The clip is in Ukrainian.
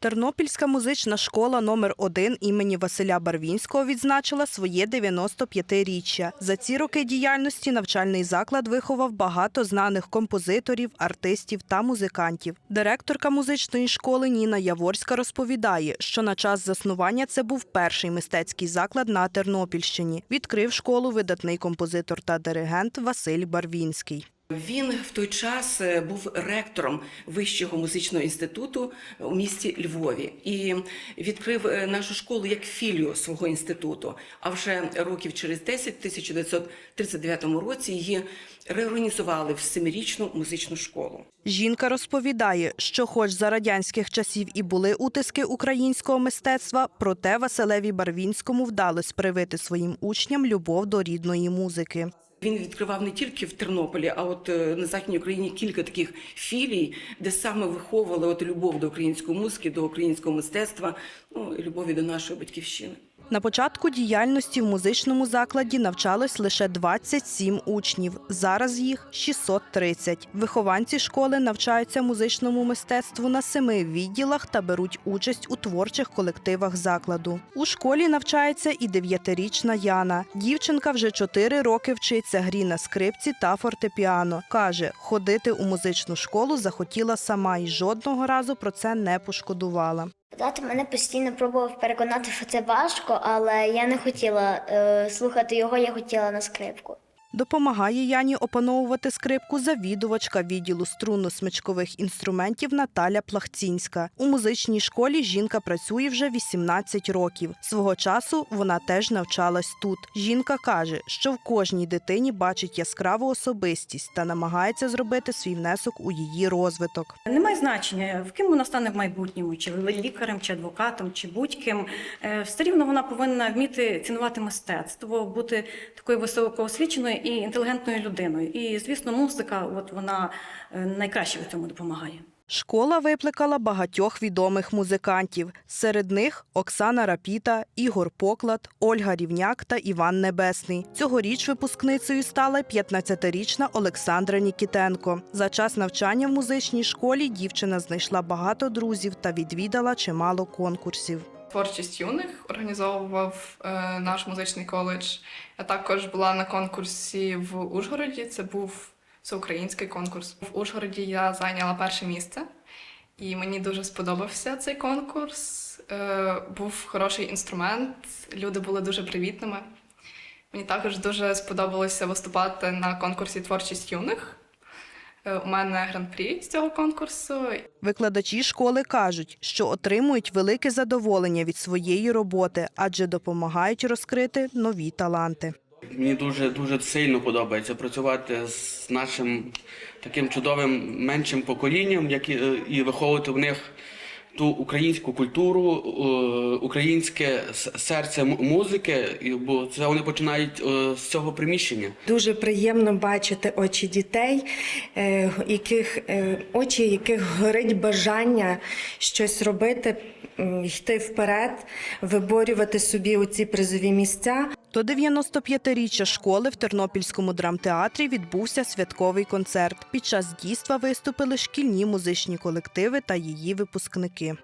Тернопільська музична школа номер 1 імені Василя Барвінського відзначила своє 95-річчя. За ці роки діяльності навчальний заклад виховав багато знаних композиторів, артистів та музикантів. Директорка музичної школи Ніна Яворська розповідає, що на час заснування це був перший мистецький заклад на Тернопільщині. Відкрив школу видатний композитор та диригент Василь Барвінський. Він в той час е, був ректором Вищого музичного інституту у місті Львові і відкрив е, нашу школу як філію свого інституту. А вже років через 10, в 1939 році, її реорганізували в семирічну музичну школу. Жінка розповідає, що, хоч за радянських часів і були утиски українського мистецтва, проте Василеві Барвінському вдалося привити своїм учням любов до рідної музики. Він відкривав не тільки в Тернополі, а от е, на Західній Україні кілька таких філій, де саме виховували от любов до української музики, до українського мистецтва, ну і любові до нашої батьківщини. На початку діяльності в музичному закладі навчалось лише 27 учнів. Зараз їх 630. Вихованці школи навчаються музичному мистецтву на семи відділах та беруть участь у творчих колективах закладу. У школі навчається і дев'ятирічна Яна. Дівчинка вже чотири роки вчиться грі на скрипці та фортепіано. Каже, ходити у музичну школу захотіла сама і жодного разу про це не пошкодувала. Тато мене постійно пробував переконати, що це важко, але я не хотіла е, слухати його, я хотіла на скрипку. Допомагає Яні опановувати скрипку завідувачка відділу струнно-смичкових інструментів Наталя Плахцінська. У музичній школі жінка працює вже 18 років. Свого часу вона теж навчалась тут. Жінка каже, що в кожній дитині бачить яскраву особистість та намагається зробити свій внесок у її розвиток. Немає значення, в ким вона стане в майбутньому, чи лікарем, чи адвокатом, чи будь-ким. Е, Все рівно вона повинна вміти цінувати мистецтво, бути такою високоосвіченою і інтелігентною людиною. І, звісно, музика, от вона е, найкраще в цьому допомагає. Школа викликала багатьох відомих музикантів. Серед них Оксана Рапіта, Ігор Поклад, Ольга Рівняк та Іван Небесний. Цьогоріч випускницею стала 15-річна Олександра Нікітенко. За час навчання в музичній школі дівчина знайшла багато друзів та відвідала чимало конкурсів. Творчість юних організовував е, наш музичний коледж. Я також була на конкурсі в Ужгороді. Це був всеукраїнський конкурс. В Ужгороді я зайняла перше місце, і мені дуже сподобався цей конкурс. Е, був хороший інструмент, люди були дуже привітними. Мені також дуже сподобалося виступати на конкурсі Творчість юних. Е, У мене гран-прі з цього конкурсу, Викладачі школи кажуть, що отримують велике задоволення від своєї роботи, адже допомагають розкрити нові таланти. Мені дуже дуже сильно подобається працювати з нашим таким чудовим меншим поколінням, як і, е, і виховувати в них ту українську культуру, е, українське серце музики, бо це вони починають е, з цього приміщення. Дуже приємно бачити очі дітей, е, яких очі, яких горить бажання щось робити, йти вперед, виборювати собі оці призові місця. До 95-річчя школи в Тернопільському драмтеатрі відбувся святковий концерт. Під час дійства виступили шкільні музичні колективи та її випускники.